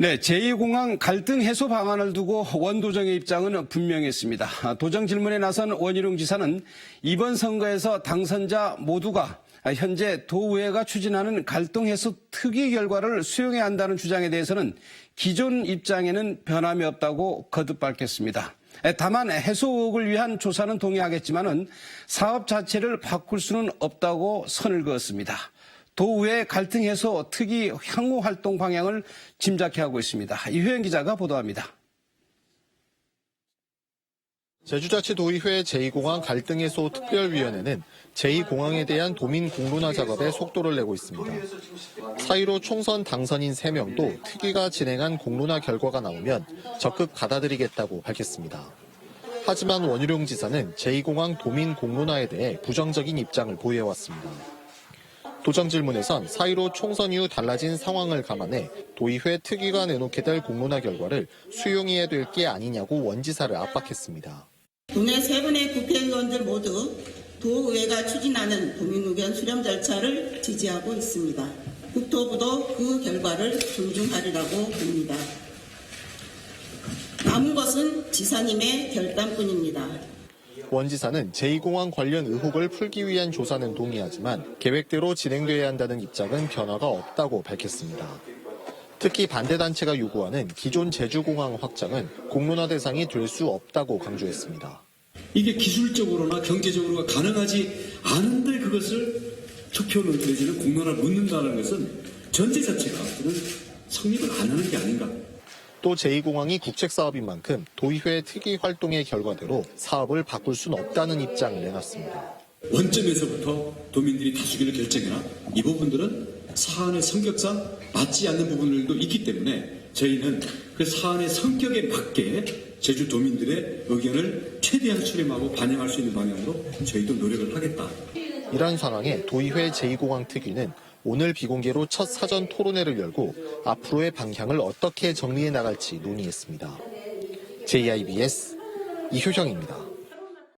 네, 제2공항 갈등 해소 방안을 두고 원도정의 입장은 분명했습니다. 도정 질문에 나선 원희룡 지사는 이번 선거에서 당선자 모두가 현재 도의회가 추진하는 갈등 해소 특위 결과를 수용해야 한다는 주장에 대해서는 기존 입장에는 변함이 없다고 거듭 밝혔습니다. 다만 해소 의혹을 위한 조사는 동의하겠지만은 사업 자체를 바꿀 수는 없다고 선을 그었습니다. 도의회 갈등 해소 특위 향후 활동 방향을 짐작해 하고 있습니다. 이효영 기자가 보도합니다. 제주자치도의회 제2공항 갈등 해소 특별위원회는 제2공항에 대한 도민 공론화 작업에 속도를 내고 있습니다. 사이로 총선 당선인 3명도 특위가 진행한 공론화 결과가 나오면 적극 받아들이겠다고 밝혔습니다. 하지만 원희룡 지사는 제2공항 도민 공론화에 대해 부정적인 입장을 보여왔습니다. 도정 질문에선 사이로 총선 이후 달라진 상황을 감안해 도의회 특위가 내놓게 될 공론화 결과를 수용해야 될 게 아니냐고 원 지사를 압박했습니다. 국내 세 분의 국회의원들 모두 도의회가 추진하는 국민의견 수렴 절차를 지지하고 있습니다. 국토부도 그 결과를 존중하리라고 봅니다. 남은 것은 지사님의 결단뿐입니다. 원 지사는 제2공항 관련 의혹을 풀기 위한 조사는 동의하지만 계획대로 진행돼야 한다는 입장은 변화가 없다고 밝혔습니다. 특히 반대단체가 요구하는 기존 제주공항 확장은 공론화 대상이 될 수 없다고 강조했습니다. 이게 기술적으로나 경제적으로가 가능하지 않은데 그것을 투표를 내지는 공론화를 묻는다는 것은 전제 자체가 성립을 안 하는 게 아닌가. 또 제2공항이 국책사업인 만큼 도의회 특위 활동의 결과대로 사업을 바꿀 수는 없다는 입장을 내놨습니다. 원점에서부터 도민들이 다수결을 결정해나 이 부분들은 사안의 성격상 맞지 않는 부분들도 있기 때문에 저희는 그 사안의 성격에 맞게 제주 도민들의 의견을 최대한 수렴하고 반영할 수 있는 방향으로 저희도 노력을 하겠다. 이런 상황에 도의회 제2공항 특위는 오늘 비공개로 첫 사전 토론회를 열고 앞으로의 방향을 어떻게 정리해 나갈지 논의했습니다. JIBS 이효정입니다.